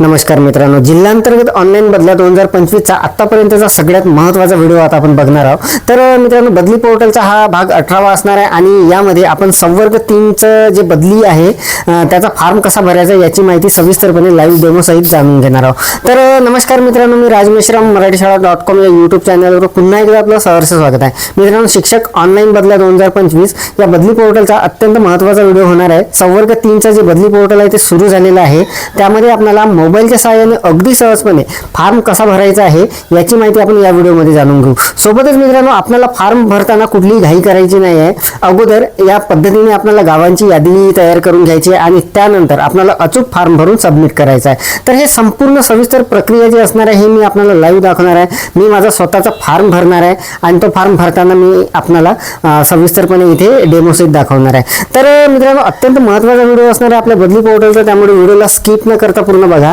नमस्कार मित्रांनो. जिल्हांतर्गत ऑनलाईन बदल्या दोन हजार पंचवीसचा आत्तापर्यंतचा सगळ्यात महत्त्वाचा व्हिडिओ आता आपण बघणार आहोत. तर मित्रांनो बदली पोर्टलचा हा भाग अठरावा असणार आहे आणि यामध्ये आपण संवर्ग तीनचं जे बदली आहे त्याचा फॉर्म कसा भरायचा याची माहिती सविस्तरपणे लाईव्ह डेमो सहित जाणून घेणार आहोत. तर नमस्कार मित्रांनो मी राजमेश्राम मराठी शाळा डॉट कॉम या यूट्यूब चॅनलवर पुन्हा एकदा आपलं सहर्ष स्वागत आहे. मित्रांनो शिक्षक ऑनलाईन बदल्या दोन हजार पंचवीस या बदली पोर्टलचा अत्यंत महत्त्वाचा व्हिडिओ होणार आहे. संवर्ग तीनचं जे बदली पोर्टल आहे ते सुरू झालेलं आहे. त्यामध्ये आपल्याला मोबाईलच्या सहाय्याने अगदी सहजपणे फॉर्म कसा भरायचा आहे याची माहिती आपण या व्हिडिओमध्ये जाणून घेऊ. सोबतच मित्रांनो आपल्याला फॉर्म भरताना कुठलीही घाई करायची नाही आहे. अगोदर या पद्धतीने आपल्याला गावांची यादी तयार करून घ्यायची आहे आणि त्यानंतर आपल्याला अचूक फॉर्म भरून सबमिट करायचा आहे. तर हे संपूर्ण सविस्तर प्रक्रिया जी असणार आहे हे मी आपल्याला लाईव्ह दाखवणार आहे. मी माझा स्वतःचा फॉर्म भरणार आहे आणि तो फॉर्म भरताना मी आपल्याला सविस्तरपणे इथे डेमो दाखवणार आहे. तर मित्रांनो अत्यंत महत्त्वाचा व्हिडिओ असणार आहे आपल्या बदली पोर्टलचा. त्यामुळे व्हिडिओला स्किप न करता पूर्ण बघा.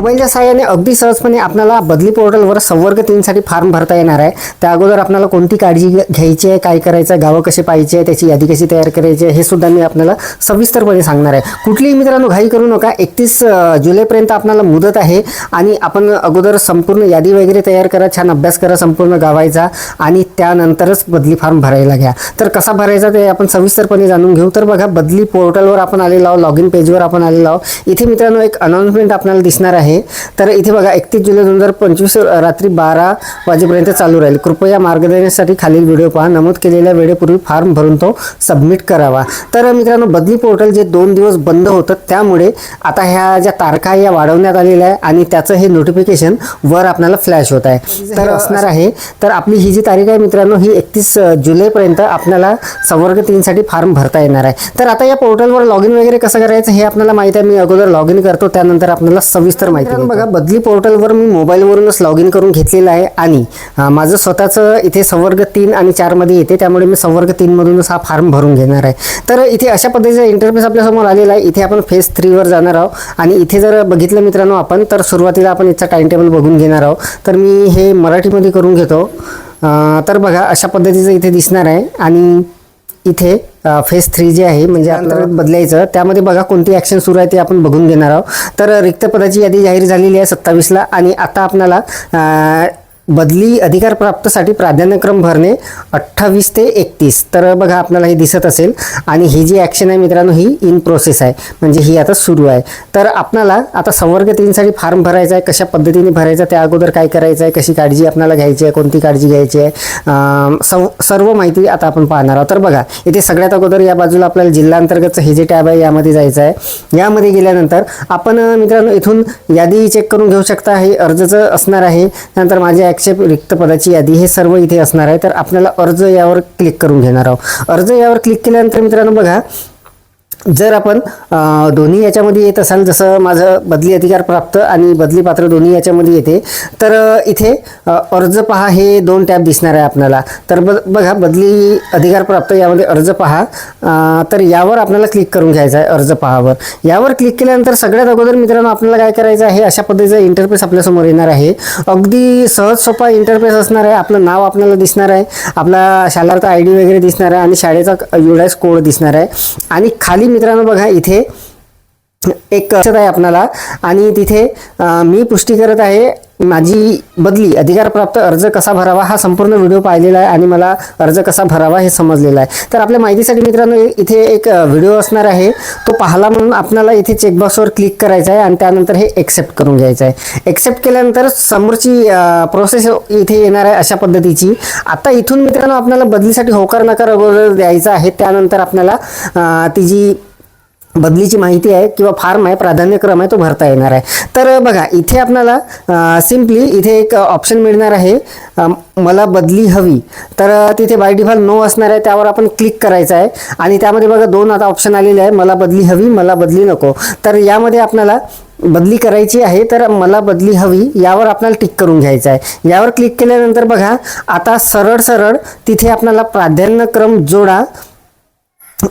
मोबाईलच्या सहाय्याने अगदी सहजपणे आपल्याला बदली पोर्टलवर संवर्ग तीनसाठी फॉर्म भरता येणार आहे. त्या अगोदर आपल्याला कोणती काळजी घ्या- घ्यायची आहे काय करायचं आहे गावं कसे पाहिजे आहे त्याची यादी कशी तयार करायची आहे हे सुद्धा मी आपल्याला सविस्तरपणे सांगणार आहे. कुठलीही मित्रांनो घाई करू नका. एकतीस जुलैपर्यंत आपल्याला मुदत आहे आणि आपण अगोदर संपूर्ण यादी वगैरे तयार करा छान अभ्यास करा संपूर्ण गावायचा आणि त्यानंतरच बदली फॉर्म भरायला घ्या. तर कसा भरायचा ते आपण सविस्तरपणे जाणून घेऊ. तर बघा बदली पोर्टलवर आपण आलेलो आहोत लॉग इन पेजवर आपण आलेलो आहोत. इथे मित्रांनो एक अनाउन्समेंट आपल्याला दिसणार आहे. तर इथे बघा एकतीस जुलै दोन हजार पंचवीस रात्री बारा वाजेपर्यंत चालू राहील. कृपया मार्गदर्शनासाठी खालील व्हिडिओ पहा. नमूद केलेल्या वेळेपूर्वी फॉर्म भरून तो सबमिट करावा. तर मित्रांनो बदली पोर्टल जे दोन दिवस बंद होतं त्यामुळे आता ह्या ज्या तारखा आहे या वाढवण्यात आलेल्या आहे आणि त्याचं हे नोटिफिकेशन वर आपल्याला फ्लॅश होत आहे. तर असणार आहे. तर आपली ही जी तारीख आहे मित्रांनो ही एकतीस जुलैपर्यंत आपल्याला संवर्ग तीनसाठी फॉर्म भरता येणार आहे. तर आता या पोर्टलवर लॉग इन वगैरे कसं करायचं हे आपल्याला माहिती आहे. मी अगोदर लॉग इन करतो त्यानंतर आपल्याला सविस्तर माहिती मित्रांनो बघा बदली पोर्टलवर मी मोबाईलवरूनच लॉग इन करून घेतलेलं आहे आणि माझं स्वतःचं इथे संवर्ग तीन आणि चारमध्ये येते त्यामुळे मी संवर्ग तीनमधूनच हा फॉर्म भरून घेणार आहे. तर इथे अशा पद्धतीचा इंटरफेस आपल्यासमोर आलेला आहे. इथे आपण फेज थ्रीवर जाणार आहोत आणि इथे जर बघितलं मित्रांनो आपण तर सुरुवातीला आपण याचा टाइम टेबल बघून घेणार आहोत. तर मी हे मराठीमध्ये करून घेतो. तर बघा अशा पद्धतीचं इथे दिसणार आहे आणि इथे फेज थ्री जे आहे म्हणजे अंतर्गत बदलायचं त्यामध्ये बघा कोणती ॲक्शन सुरू आहे ते आपण बघून घेणार आहोत. तर रिक्त पदाची यादी जाहीर झालेली आहे सत्तावीसला आणि आता आपल्याला बदली अधिकार प्राप्तसाठी प्राधान्यक्रम भरणे अठ्ठावीस ते एकतीस. तर बघा आपल्याला हे दिसत असेल. आणि ही जी ॲक्शन आहे मित्रांनो ही इन प्रोसेस आहे. म्हणजे ही आता सुरू आहे. तर आपल्याला आता संवर्ग तीनसाठी फॉर्म भरायचा आहे. कशा पद्धतीने भरायचा त्या अगोदर काय करायचं आहे? कशी काळजी आपल्याला घ्यायची आहे? कोणती काळजी घ्यायची आहे? सव सर्व माहिती आता आपण पाहणार आहोत. तर बघा इथे सगळ्यात अगोदर या बाजूला आपल्याला जिल्हांतर्गतचं हे जे टॅब आहे यामध्ये जायचं आहे. यामध्ये गेल्यानंतर आपण मित्रांनो इथून यादी चेक करून घेऊ शकता. हे अर्जचं असणार आहे. त्यानंतर माझे ॲक्सेप रिक्त पदाची यादी हे सर्व इथे असणार आहे. तर आपल्याला अर्ज यावर क्लिक करून घेणार आहोत. अर्ज यावर क्लिक केल्यानंतर मित्रांनो बघा जर आपण दोन्ही याच्यामध्ये येत असाल जसं माझं बदली अधिकार प्राप्त आणि बदली पात्र दोन्ही याच्यामध्ये येते तर इथे अर्ज पहा हे दोन टॅब दिसणार आहे आपल्याला. तर ब बघा बदली अधिकार प्राप्त यामध्ये अर्ज पहा. तर यावर आपल्याला क्लिक करून घ्यायचं आहे अर्ज पहावर. यावर क्लिक केल्यानंतर सगळ्यात अगोदर मित्रांनो आपल्याला काय करायचं आहे अशा पद्धतीचा इंटरफेस आपल्यासमोर येणार आहे. अगदी सहज सोपा इंटरफेस असणार आहे. आपलं नाव आपल्याला दिसणार आहे. आपला शालार्थ आय डी वगैरे दिसणार आहे आणि शाळेचा युडायस कोड दिसणार आहे. आणि खाली मित्रांनो बघा इथे एक दिसत आहे आपणाला. आणि तिथे मी पुष्टी करत आहे माझी बदली अधिकारप्राप्त अर्ज कसा भरावा हा संपूर्ण व्हिडिओ पाहिलेला आहे आणि मला अर्ज कसा भरावा हे समजलेला आहे. तर आपल्या माहितीसाठी मित्रांनो इथे एक व्हिडिओ असणार आहे. तो पाहला म्हणून आपल्याला इथे चेकबॉक्सवर क्लिक करायचं आहे आणि त्यानंतर हे एक्सेप्ट करून घ्यायचं आहे. एक्सेप्ट केल्यानंतर समोरची प्रोसेस इथे येणार आहे अशा पद्धतीची. आता इथून मित्रांनो आपल्याला बदलीसाठी होकार नकार अगोदर द्यायचा आहे. त्यानंतर आपल्याला ती जी बदलीची माहिती आहे किंवा फार्म आहे प्राधान्यक्रम आहे तो भरता येणार आहे. तर बघा इथे आपल्याला सिम्पली इथे एक ऑप्शन मिळणार आहे मला बदली हवी. तर तिथे बाय डिफॉल्ट नो असणार आहे त्यावर आपण क्लिक करायचं आहे. आणि त्यामध्ये बघा दोन आता ऑप्शन आलेले आहे मला बदली हवी मला बदली नको. तर यामध्ये आपल्याला बदली करायची आहे तर मला बदली हवी यावर आपल्याला टिक करून घ्यायचं आहे. यावर क्लिक केल्यानंतर बघा आता सरळ सरळ तिथे आपल्याला प्राधान्यक्रम जोडा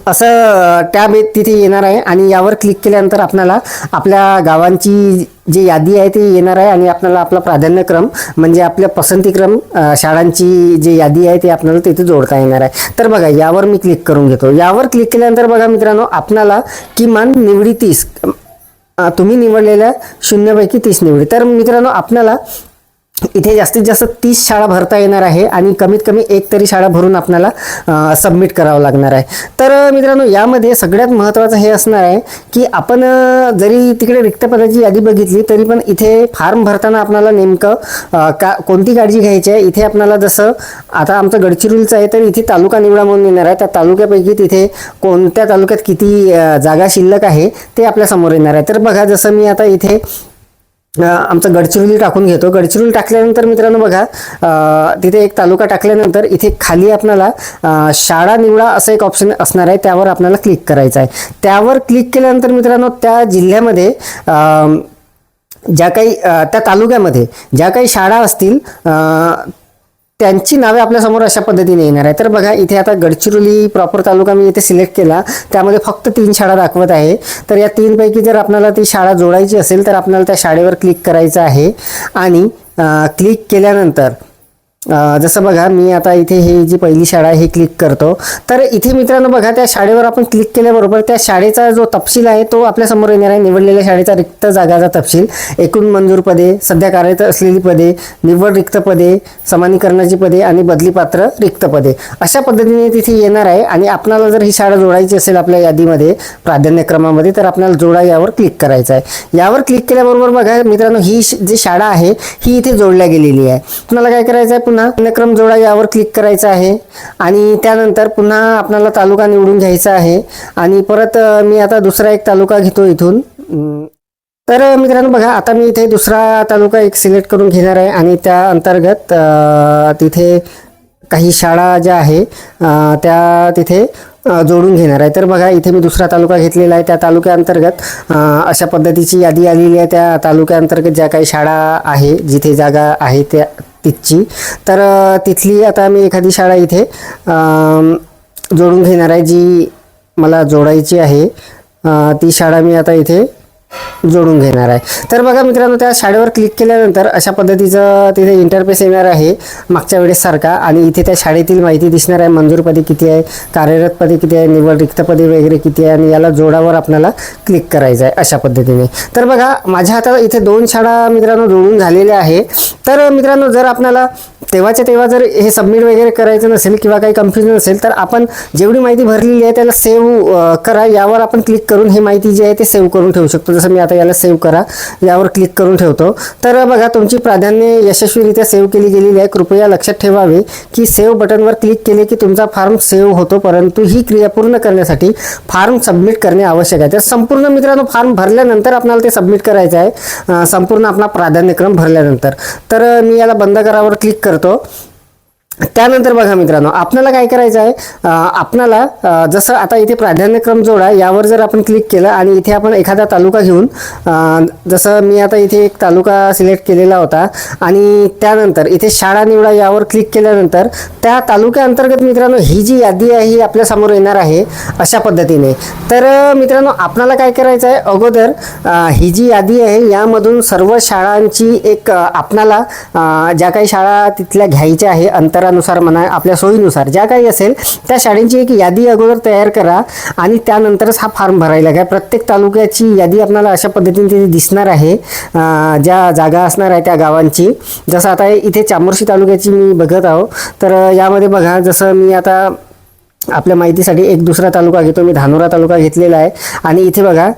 असं टॅब तिथे येणार आहे आणि यावर क्लिक केल्यानंतर आपल्याला आपल्या गावांची जी यादी आहे ती येणार आहे आणि आपल्याला आपला प्राधान्यक्रम म्हणजे आपल्या पसंतीक्रम शाळांची जी यादी आहे ती आपल्याला तिथे जोडता येणार आहे. तर बघा यावर मी क्लिक करून घेतो. यावर क्लिक केल्यानंतर बघा मित्रांनो आपणाला किमान निवडी तीस तुम्ही निवडलेल्या शून्यपैकी तीस निवडी. तर मित्रांनो आपल्याला इथे जास्तीत जास्त तीस शाळा भरता येणार आहे आणि कमीत कमी एक तरी शाळा भरून आपल्याला सबमिट करावं लागणार आहे. तर मित्रांनो यामध्ये सगळ्यात महत्त्वाचं हे असणार आहे की आपण जरी तिकडे रिक्त पदाची यादी बघितली तरी पण इथे फॉर्म भरताना आपल्याला नेमकं का कोणती काळजी घ्यायची आहे? इथे आपल्याला जसं आता आमचं गडचिरोलीचं आहे तर इथे तालुका निवडा म्हणून येणार आहे. त्या तालुक्यापैकी तिथे कोणत्या तालुक्यात किती जागा शिल्लक आहे ते आपल्यासमोर येणार आहे. तर बघा जसं मी आता इथे आमचं गडचिरोली टाकून घेतो. गडचिरोली टाकल्यानंतर मित्रांनो बघा तिथे एक तालुका टाकल्यानंतर इथे खाली आपल्याला शाळा निवडा असं एक ऑप्शन असणार आहे. त्यावर आपल्याला क्लिक करायचं आहे. त्यावर क्लिक केल्यानंतर मित्रांनो त्या जिल्ह्यामध्ये ज्या काही त्या तालुक्यामध्ये ज्या काही शाळा असतील त्यांची नावे आपल्यासमोर अशा पद्धतीने येणार आहे तर बघा इथे आता गडचिरोली प्रॉपर तालुका मी इथे सिलेक्ट केला. त्यामध्ये फक्त तीन शाळा दाखवत आहे. तर या तीनपैकी जर आपल्याला ती शाळा जोडायची असेल तर आपल्याला त्या शाळेवर क्लिक करायचं आहे. आणि क्लिक केल्यानंतर जसं बघा मी आता इथे ही जी पहिली शाळा आहे ही क्लिक करतो. तर इथे मित्रांनो बघा त्या शाळेवर आपण क्लिक केल्याबरोबर त्या शाळेचा जो तपशील आहे तो आपल्यासमोर येणार आहे. निवडलेल्या शाळेचा रिक्त जागाचा तपशील. एकूण मंजूर पदे सध्या कार्यरत असलेली पदे निवड रिक्त पदे समानीकरणाची पदे आणि बदलीपात्र रिक्त पदे. अशा पद्धतीने तिथे येणार आहे आणि आपणाला जर ही शाळा जोडायची असेल आपल्या यादीमध्ये प्राधान्यक्रमामध्ये तर आपल्याला जोडा यावर क्लिक करायचं आहे. यावर क्लिक केल्याबरोबर बघा मित्रांनो ही श- जी शाळा आहे ही इथे जोडल्या गेलेली आहे. तुम्हाला काय करायचं आहे? पुन्हा अन्यक्रम जोडा यावर क्लिक करायचं आहे. आणि त्यानंतर पुन्हा आपल्याला तालुका निवडून घ्यायचा आहे. आणि परत मी आता दुसरा एक तालुका घेतो इथून. तर मित्रांनो बघा आता मी इथे दुसरा तालुका एक सिलेक्ट करून घेणार आहे. आणि त्या अंतर्गत तिथे काही शाळा ज्या आहे त्या तिथे जोडून घेणार आहे. तर बघा इथे मी दुसरा तालुका घेतलेला आहे. त्या तालुक्याअंतर्गत अशा पद्धतीची यादी आलेली आहे. त्या तालुक्याअंतर्गत ज्या काही शाळा आहे जिथे जागा आहे त्या तिथची तर तिथली आता मी एखादी शाळा इथे जोडून घेणार आहे जी मला जोडायची आहे. ती शाळा मी आता इथे जोडून घेणार आहे. तर बघा मित्रांनो त्या शाळेवर क्लिक केल्यानंतर अशा पद्धतीचं तिथे इंटरफेस येणार आहे मागच्या वेळेसारखा आणि इथे त्या शाळेतील माहिती दिसणार आहे मंजूर पदे किती आहे कार्यरत पदे किती आहे निवड रिक्त पदे वगैरे किती आहे आणि याला जोडावर आपल्याला क्लिक करायचं आहे अशा पद्धतीने. तर बघा माझ्या हातात इथे दोन शाळा मित्रांनो जोडून झालेल्या आहे. तर मित्रांनो जर आपल्याला तेव्हाच्या तेव्हा जर हे सबमिट वगैरे करायचं नसेल किंवा काही कन्फ्युजन असेल तर आपण जेवढी माहिती भरलेली आहे त्याला सेव्ह करा. यावर आपण क्लिक करून ही माहिती जी आहे ते सेव्ह करून ठेवू शकतो. जसं मी आता याला सेव्ह करा यावर क्लिक करून ठेवतो. तर बघा तुमची प्राधान्य यशस्वीरित्या सेव्ह केली गेलेली आहे. कृपया लक्षात ठेवावे की सेव्ह बटनवर क्लिक केले की तुमचा फॉर्म सेव्ह होतो परंतु ही क्रिया पूर्ण करण्यासाठी फॉर्म सबमिट करणे आवश्यक आहे. तर संपूर्ण मित्रांनो फॉर्म भरल्यानंतर आपल्याला ते सबमिट करायचं आहे. संपूर्ण आपला प्राधान्यक्रम भरल्यानंतर. तर मी याला बंद करावर क्लिक करतो. হয়তো त्यानंतर बघा मित्रांनो आपल्याला काय करायचं आहे आपणाला जसं आता इथे प्राधान्यक्रम जोडा यावर जर आपण क्लिक केलं आणि इथे आपण एखादा तालुका घेऊन जसं मी आता इथे एक तालुका सिलेक्ट केलेला होता आणि त्यानंतर इथे शाळा निवडा यावर क्लिक केल्यानंतर त्या तालुक्याअंतर्गत मित्रांनो ही जी यादी आहे ही आपल्यासमोर येणार आहे अशा पद्धतीने. तर मित्रांनो आपणाला काय करायचं आहे अगोदर ही जी यादी आहे यामधून सर्व शाळांची एक आपणाला ज्या काही शाळा तिथल्या घ्यायच्या आहे अंतरानुसार म्हणा आपल्या सोयीनुसार ज्या काही असेल त्या शाळेंची एक यादी अगोदर तयार करा आणि त्यानंतरच हा फॉर्म भरायला घ्या. प्रत्येक तालुक्याची यादी आपल्याला अशा पद्धतीने तिथे दिसणार आहे ज्या जागा असणार आहे त्या गावांची. जसं आता इथे चामोर्शी तालुक्याची मी बघत आहो तर यामध्ये बघा जसं मी आता आपल्या माहितीसाठी एक दुसरा तालुका घेतो. मी धानोरा तालुका घेतलेला आहे. आणि इथे बघा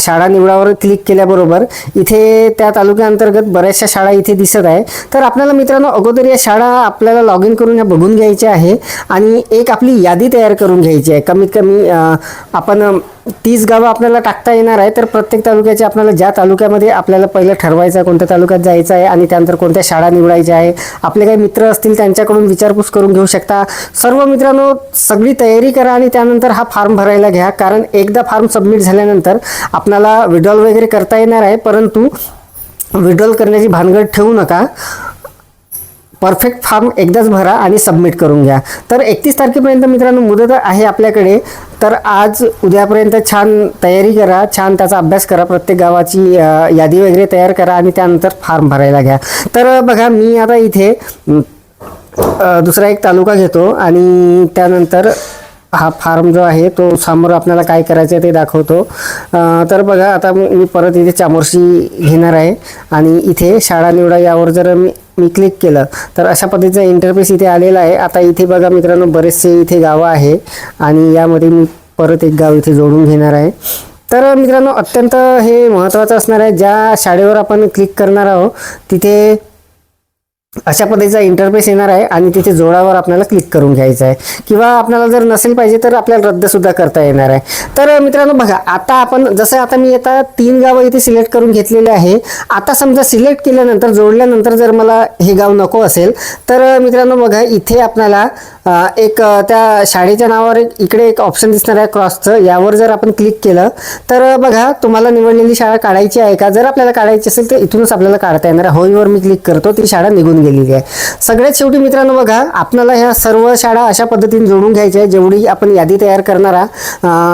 शाळा निवडावर क्लिक केल्याबरोबर इथे त्या तालुक्याअंतर्गत बऱ्याचशा शाळा इथे दिसत आहे. तर आपल्याला मित्रांनो अगोदर या शाळा आपल्याला लॉग इन करून ह्या बघून घ्यायच्या आहे. आणि एक आपली यादी तयार करून घ्यायची आहे. कमीत कमी आपण तीस गावं आपल्याला टाकता येणार आहे तर प्रत्येक तालुक्याचे आपल्याला ज्या तालुक्यामध्ये आपल्याला पहिलं ठरवायचं आहे कोणत्या तालुक्यात जायचं आहे आणि त्यानंतर कोणत्या शाळा निवडायच्या आहे आपले काही मित्र असतील त्यांच्याकडून विचारपूस करून घेऊ शकता. सर्व मित्रांनो सगळी तयारी करा आणि त्यानंतर हा फॉर्म भरायला घ्या कारण एकदा फॉर्म सबमिट झाल्यानंतर आपल्याला विड्रॉल वगैरे करता येणार आहे परंतु विड्रॉल करण्याची भानगड ठेवू नका. परफेक्ट फॉर्म एकदाच भरा आणि सबमिट करून घ्या. तर एकतीस तारखेपर्यंत मित्रांनो मुदत आहे आपल्याकडे. तर आज उद्यापर्यंत छान तयारी करा छान त्याचा अभ्यास करा प्रत्येक गावाची यादी वगैरे तयार करा आणि त्यानंतर फॉर्म भरायला घ्या. तर बघा मी आता इथे दुसरा एक तालुका घेतो आणि त्यानंतर हा फार्म जो आहे तो समोर आपल्याला काय करायचं आहे ते दाखवतो. तर बघा आता मी मी परत इथे चामोर्शी घेणार आहे आणि इथे शाळा निवडा यावर जर मी मी क्लिक केलं. तर अशा पद्धतीचा इंटरफेस इथे आलेला आहे. आता इथे बघा मित्रांनो बरेचसे इथे गावं आहे आणि यामध्ये मी परत एक गाव इथे जोडून घेणार आहे. तर मित्रांनो अत्यंत हे महत्त्वाचं असणार आहे. ज्या शाळेवर आपण क्लिक करणार आहोत तिथे अशा पद्धतीचा इंटरफेस येणार आहे आणि तिथे जोडावर आपल्याला क्लिक करून घ्यायचं आहे. किंवा आपल्याला जर नसेल पाहिजे तर आपल्याला रद्दसुद्धा करता येणार आहे. तर मित्रांनो बघा आता आपण जसं आता मी आता तीन गावं इथे सिलेक्ट करून घेतलेले आहे. आता समजा सिलेक्ट केल्यानंतर जोडल्यानंतर जर मला हे गाव नको असेल तर मित्रांनो बघा इथे आपल्याला एक त्या शाळेच्या नावावर एक इकडे एक ऑप्शन दिसणार आहे क्रॉसचं यावर जर आपण क्लिक केलं तर बघा तुम्हाला निवडलेली शाळा काढायची आहे का? जर आपल्याला काढायची असेल तर इथूनच आपल्याला काढता येणार आहे. होईवर मी क्लिक करतो ती शाळा निघून गेलेली आहे. सगळ्यात शेवटी मित्रांनो बघा आपल्याला ह्या सर्व शाळा अशा पद्धतीने जोडून घ्यायच्या आहे जेवढी आपण यादी तयार करणार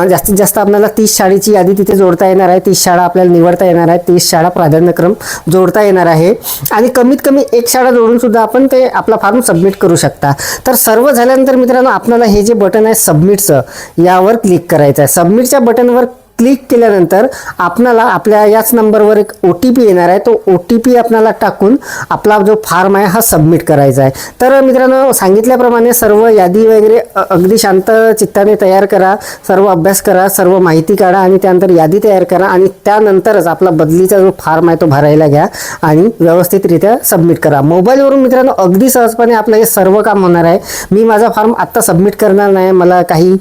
जास्तीत जास्त आपल्याला तीस शाळेची यादी तिथे जोडता येणार आहे. तीस शाळा आपल्याला निवडता येणार आहे तीस शाळा प्राधान्यक्रम जोडता येणार आहे. आणि कमीत कमी एक शाळा जोडून सुद्धा आपण ते आपला फॉर्म सबमिट करू शकता. तर सर्व झाल्यानंतर मित्रांनो आपल्याला हे जे बटन आहे सबमिटचं यावर क्लिक करायचं आहे. सबमिटच्या बटनवर क्लिक केल्यानंतर आपणाला आपल्या याच नंबरवर एक ओ टी पी येणार आहे. तो ओ टी पी आपणाला टाकून आपला जो फॉर्म आहे हा सबमिट करायचा आहे. तर मित्रांनो सांगितल्याप्रमाणे सर्व यादी वगैरे अगदी शांत चित्ताने तयार करा सर्व अभ्यास करा सर्व माहिती काढा आणि त्यानंतर यादी तयार करा आणि त्यानंतरच आपला बदलीचा जो फॉर्म आहे तो भरायला घ्या आणि व्यवस्थितरित्या सबमिट करा. मोबाईलवरून मित्रांनो अगदी सहजपणे आपलं हे सर्व काम होणार आहे. मी माझा फॉर्म आत्ता सबमिट करणार नाही. मला काही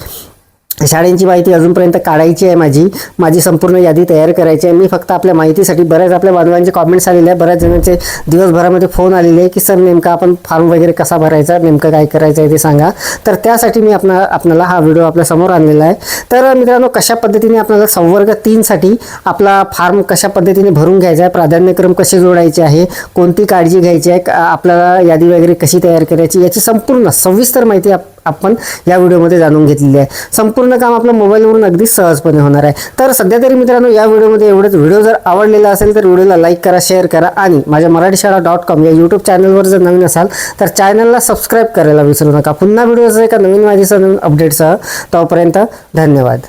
शाळेंची माहिती अजूनपर्यंत काढायची आहे माझी. माझी संपूर्ण यादी तयार करायची आहे. मी फक्त आपल्या माहितीसाठी बऱ्याच आपल्या बांधवांचे कॉमेंट्स आलेले आहे बऱ्याच जणांचे दिवसभरामध्ये फोन आलेले आहे की सर नेमका आपण फॉर्म वगैरे कसा भरायचा? नेमकं काय करायचं आहे ते सांगा. तर त्यासाठी मी आपला आपल्याला हा व्हिडिओ आपल्यासमोर आणलेला आहे. तर मित्रांनो कशा पद्धतीने आपल्याला संवर्ग तीनसाठी आपला फॉर्म कशा पद्धतीने भरून घ्यायचा आहे? प्राधान्यक्रम कसे जोडायचे आहे? कोणती काळजी घ्यायची आहे? का- आपल्याला यादी वगैरे कशी तयार करायची? याची संपूर्ण सविस्तर माहिती आप आपण या व्हिडिओमध्ये जाणून घेतलेली आहे. संपूर्ण काम आपलं मोबाईलवरून अगदी सहजपणे होणार आहे. तर सध्या तरी मित्रांनो या व्हिडिओमध्ये एवढंच. व्हिडिओ जर आवडलेला असेल तर व्हिडिओला लाईक करा शेअर करा आणि माझ्या मराठी शाळा डॉट कॉम या यूट्यूब चॅनलवर जर नवीन असाल तर चॅनलला सबस्क्राईब करायला विसरू नका. पुन्हा व्हिडिओचं एका नवीन माहितीसह नवीन अपडेटसह तोपर्यंत धन्यवाद.